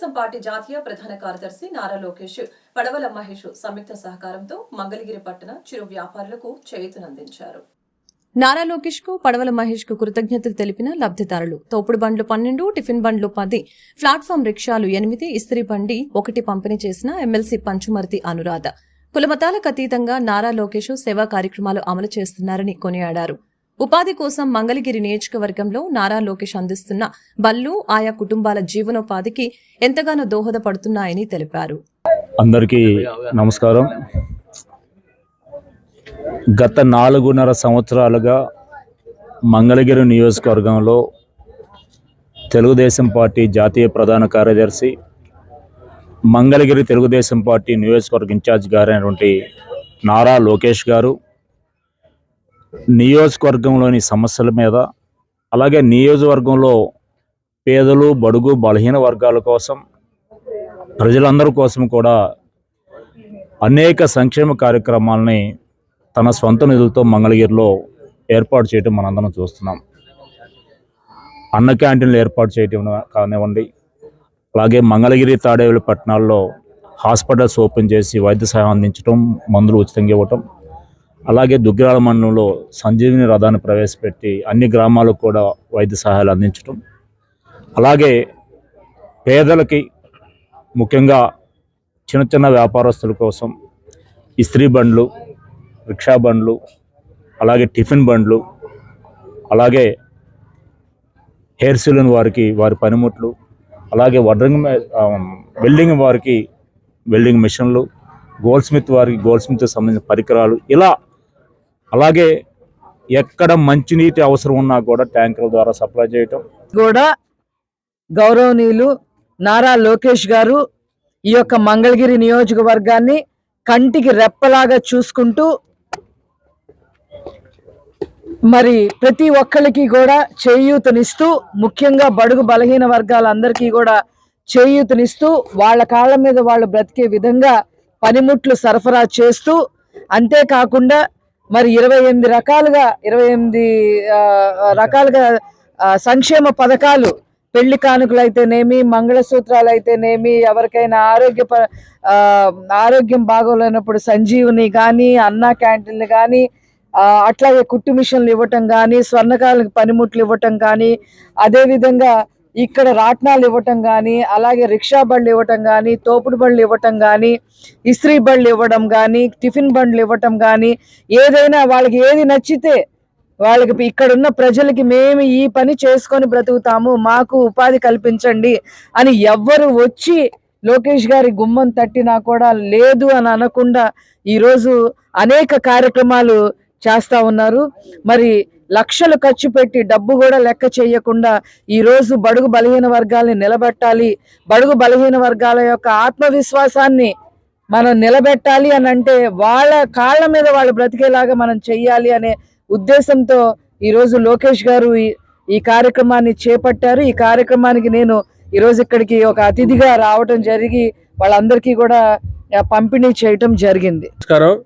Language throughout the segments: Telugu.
తెలుగుదేశం పార్టీ జాతీయ ప్రధాన కార్యదర్శి నారా లోకేష్ పడవల మహేష్ సంయుక్త సహకారంతో మంగళగిరి పట్టణ చిరు వ్యాపారులకు చేయూతనందించారు. నారా లోకేష్కు పడవల మహేష్కు కృతజ్ఞతలు తెలిపిన లబ్ధిదారులు. తోపుడు బండ్లు పన్నెండు టిఫిన్ బండ్లు పది ప్లాట్ఫామ్ రిక్షాలు ఎనిమిది ఇస్త్రీ బండి ఒకటి పంపిణీ చేసిన ఎమ్మెల్సీ పంచుమర్తి అనురాధ. కులమతాలకు అతీతంగా నారా లోకేష్ సేవా కార్యక్రమాలు అమలు చేస్తున్నారని కొనియాడారు. ఉపాధి కోసం మంగళగిరి నియోజకవర్గంలో నారా లోకేష్ అందిస్తున్న బళ్ళు ఆయా కుటుంబాల జీవనోపాధికి ఎంతగానో దోహదపడుతున్నాయని తెలిపారు. అందరికీ నమస్కారం. గత నాలుగున్నర సంవత్సరాలుగా మంగళగిరి నియోజకవర్గంలో తెలుగుదేశం పార్టీ జాతీయ ప్రధాన కార్యదర్శి మంగళగిరి తెలుగుదేశం పార్టీ నియోజకవర్గ ఇన్ఛార్జ్ గారైనటువంటి నారా లోకేష్ గారు నియోజకవర్గంలోని సమస్యల మీద అలాగే నియోజకవర్గంలో పేదలు బడుగు బలహీన వర్గాల కోసం ప్రజలందరి కోసం కూడా అనేక సంక్షేమ కార్యక్రమాలని తన సొంత నిధులతో మంగళగిరిలో ఏర్పాటు చేయటం మనందరం చూస్తున్నాం. అన్న క్యాంటీన్లు ఏర్పాటు చేయటం కానివ్వండి అలాగే మంగళగిరి తాడేపల్లి పట్టణాల్లో హాస్పిటల్స్ ఓపెన్ చేసి వైద్య సహాయం అందించడం మందులు ఉచితంగా ఇవ్వటం అలాగే దుగ్గిరాల మండలంలో సంజీవిని రథాన్ని ప్రవేశపెట్టి అన్ని గ్రామాలకు కూడా వైద్య సహాయాలు అందించడం అలాగే పేదలకి ముఖ్యంగా చిన్న చిన్న వ్యాపారస్తుల కోసం ఇస్త్రీ బండ్లు రిక్షా బండ్లు అలాగే టిఫిన్ బండ్లు అలాగే హెయిర్ సెలూన్ వారికి వారి పనిముట్లు అలాగే వడ్రింగ్ వెల్డింగ్ వారికి వెల్డింగ్ మిషన్లు గోల్డ్ స్మిత్ వారికి గోల్డ్ స్మిత్ సంబంధించిన పరికరాలు ఇలా అలాగే ఎక్కడ మంచినీటి అవసరం ఉన్నా కూడా ట్యాంకుల ద్వారా సప్లై చేయటం. కూడా గౌరవనీయులు నారా లోకేష్ గారు ఈ యొక్క మంగళగిరి నియోజకవర్గాన్ని కంటికి రెప్పలాగా చూసుకుంటూ మరి ప్రతి ఒక్కరికి కూడా చేయూతనిస్తూ ముఖ్యంగా బడుగు బలహీన వర్గాలందరికీ కూడా చేయూతనిస్తూ వాళ్ళ కాళ్ళ మీద వాళ్ళు బ్రతికే విధంగా పనిముట్లు సరఫరా చేస్తూ అంతేకాకుండా మరి ఇరవై ఎనిమిది రకాలుగా ఇరవై ఎనిమిది రకాలుగా సంక్షేమ పథకాలు పెళ్ళి కానుకలు అయితేనేమి మంగళసూత్రాలు అయితేనేమి ఎవరికైనా ఆరోగ్య ప- ఆరోగ్యం బాగోలేనప్పుడు సంజీవుని కానీ అన్నా క్యాంటీన్లు కానీ అట్లాగే కుట్టు మిషన్లు ఇవ్వటం కానీ స్వర్ణకాలకు పనిముట్లు ఇవ్వటం కానీ అదేవిధంగా ఇక్కడ రాట్నాలు ఇవ్వటం కానీ అలాగే రిక్షా బళ్ళు ఇవ్వటం కానీ తోపుడు బళ్ళు ఇవ్వటం కానీ ఇస్త్రీ బళ్ళు ఇవ్వడం కానీ టిఫిన్ బండ్లు ఇవ్వటం కానీ ఏదైనా వాళ్ళకి ఏది నచ్చితే వాళ్ళకి ఇక్కడ ఉన్న ప్రజలకి మేము ఈ పని చేసుకొని బ్రతుకుతాము మాకు ఉపాధి కల్పించండి అని ఎవ్వరు వచ్చి లోకేష్ గారి గుమ్మం తట్టినా కూడా లేదు అని అనకుండా ఈరోజు అనేక కార్యక్రమాలు చేస్తూ ఉన్నారు. మరి లక్షలు ఖర్చు పెట్టి డబ్బు కూడా లెక్క చేయకుండా ఈరోజు బడుగు బలహీన వర్గాల్ని నిలబెట్టాలి. బడుగు బలహీన వర్గాల యొక్క ఆత్మవిశ్వాసాన్ని మనం నిలబెట్టాలి అని అంటే వాళ్ళ కాళ్ళ మీద వాళ్ళు బ్రతికేలాగా మనం చెయ్యాలి అనే ఉద్దేశంతో ఈరోజు లోకేష్ గారు ఈ- ఈ కార్యక్రమాన్ని చేపట్టారు. ఈ కార్యక్రమానికి నేను ఈరోజు ఇక్కడికి ఒక అతిథిగా రావటం జరిగి వాళ్ళందరికీ కూడా పంపిణీ చేయటం జరిగింది. నమస్కారం.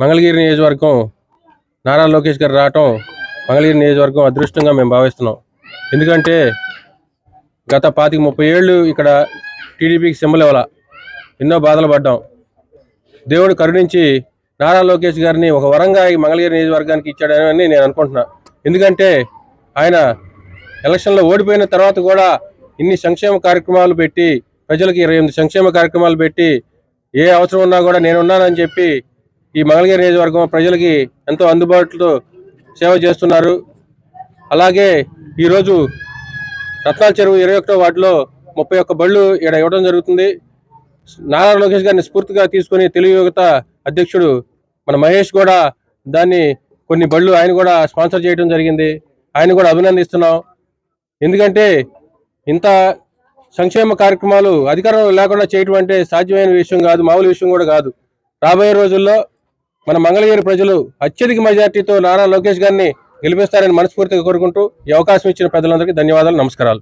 మంగళగిరి నియోజకవర్గం నారా లోకేష్ గారు రావటం మంగళగిరి నియోజకవర్గం అదృష్టంగా మేము భావిస్తున్నాం. ఎందుకంటే గత పాతిక ముప్పై ఏళ్ళు ఇక్కడ టీడీపీకి సింబల్ ఇవ్వాల ఎన్నో బాధలు పడ్డాం. దేవుడు కరుణించి నారా లోకేష్ గారిని ఒక వరంగా ఈ మంగళగిరి నియోజకవర్గానికి ఇచ్చాడని నేను అనుకుంటున్నా. ఎందుకంటే ఆయన ఎలక్షన్లో ఓడిపోయిన తర్వాత కూడా ఇన్ని సంక్షేమ కార్యక్రమాలు పెట్టి ప్రజలకు ఇరవై ఎనిమిది సంక్షేమ కార్యక్రమాలు పెట్టి ఏ అవసరం ఉన్నా కూడా నేనున్నానని చెప్పి ఈ మంగళగిరి నియోజకవర్గం ప్రజలకి ఎంతో అందుబాటులో సేవ చేస్తున్నారు. అలాగే ఈరోజు రత్నాల చెరువు ఇరవై ఒకటో వార్డులో ముప్పై ఒక్క బళ్ళు ఇక్కడ ఇవ్వడం జరుగుతుంది. నారా లోకేష్ గారిని స్ఫూర్తిగా తీసుకొని తెలుగు యువత అధ్యక్షుడు మన మహేష్ కూడా దాన్ని కొన్ని బళ్ళు ఆయన కూడా స్పాన్సర్ చేయడం జరిగింది. ఆయన కూడా అభినందిస్తున్నాం. ఎందుకంటే ఇంత సంక్షేమ కార్యక్రమాలు అధికారం లేకుండా చేయటం అంటే సాధ్యమైన విషయం కాదు మామూలు విషయం కూడా కాదు. రాబోయే రోజుల్లో మన మంగళగిరి ప్రజలు అత్యధిక మెజార్టీతో నారా లోకేష్ గారిని గెలిపిస్తారని మనస్ఫూర్తిగా కోరుకుంటూ ఈ అవకాశం ఇచ్చిన ప్రజలందరికీ ధన్యవాదాలు నమస్కారాలు.